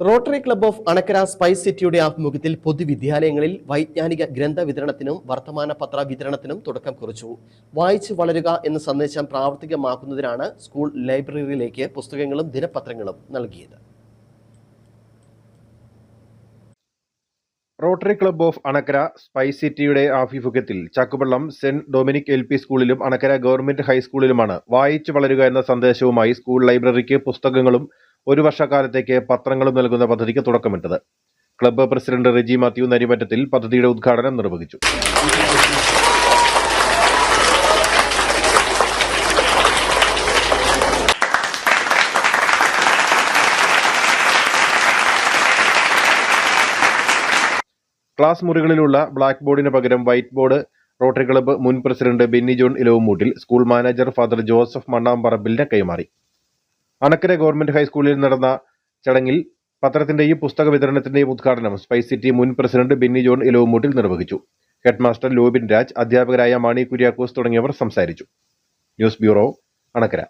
Rotary club of Anakkara spice സിറ്റിയുടെ ആഭിമുഖ്യത്തിൽ പൊതുവിദ്യാലയങ്ങളിൽ വൈജ്ഞാനിക ഗ്രന്ഥ വിതരണത്തിനും വർത്തമാന പത്ര വിതരണത്തിനും തുടക്കം കുറിച്ചു. വായിച്ചു വളരുക എന്ന സന്ദേശം പ്രാവർത്തികമാക്കുന്നതിനാണ് സ്കൂൾ ലൈബ്രറിയിലേക്ക് പുസ്തകങ്ങളും ദിനപത്രങ്ങളും നൽകിയത്. Rotary club of Anakkara spice സിറ്റിയുടെ ആഭിമുഖ്യത്തിൽ Chakkupallam saint Dominic L P സ്കൂളിലും അണക്കര ഗവൺമെന്റ് ഹൈസ്കൂളിലുമാണ് വായിച്ചു വളരുക എന്ന സന്ദേശവുമായി സ്കൂൾ ലൈബ്രറിക്ക് പുസ്തകങ്ങളും ഒരു വർഷക്കാലത്തേക്ക് പത്രങ്ങളും നൽകുന്ന പദ്ധതിക്ക് തുടക്കമിട്ടത്. ക്ലബ്ബ് പ്രസിഡന്റ് റെജി മാത്യു നരിമറ്റത്തിൽ പദ്ധതിയുടെ ഉദ്ഘാടനം നിർവഹിച്ചു. ക്ലാസ് മുറികളിലുള്ള ബ്ലാക്ക് ബോർഡിന് പകരം വൈറ്റ് ബോർഡ് റോട്ടറി ക്ലബ്ബ് മുൻ president Benny John Elavumoottil school manager father Joseph മണ്ണാമ്പറമ്പിലിന് കൈമാറി. അണക്കര ഗവൺമെന്റ് ഹൈസ്കൂളിൽ നടന്ന ചടങ്ങിൽ പത്രത്തിന്റെയും പുസ്തക വിതരണത്തിന്റെയും ഉദ്ഘാടനം സ്പൈസ് സിറ്റി മുൻ പ്രസിഡന്റ് ബിന്നി ജോൺ ഇലവുമൂട്ടിൽ നിർവഹിച്ചു. ഹെഡ്മാസ്റ്റർ ലോബിൻ രാജ് അധ്യാപകരായ മാണി കുര്യാക്കോസ് തുടങ്ങിയവർ സംസാരിച്ചു. News bureau Anakkara.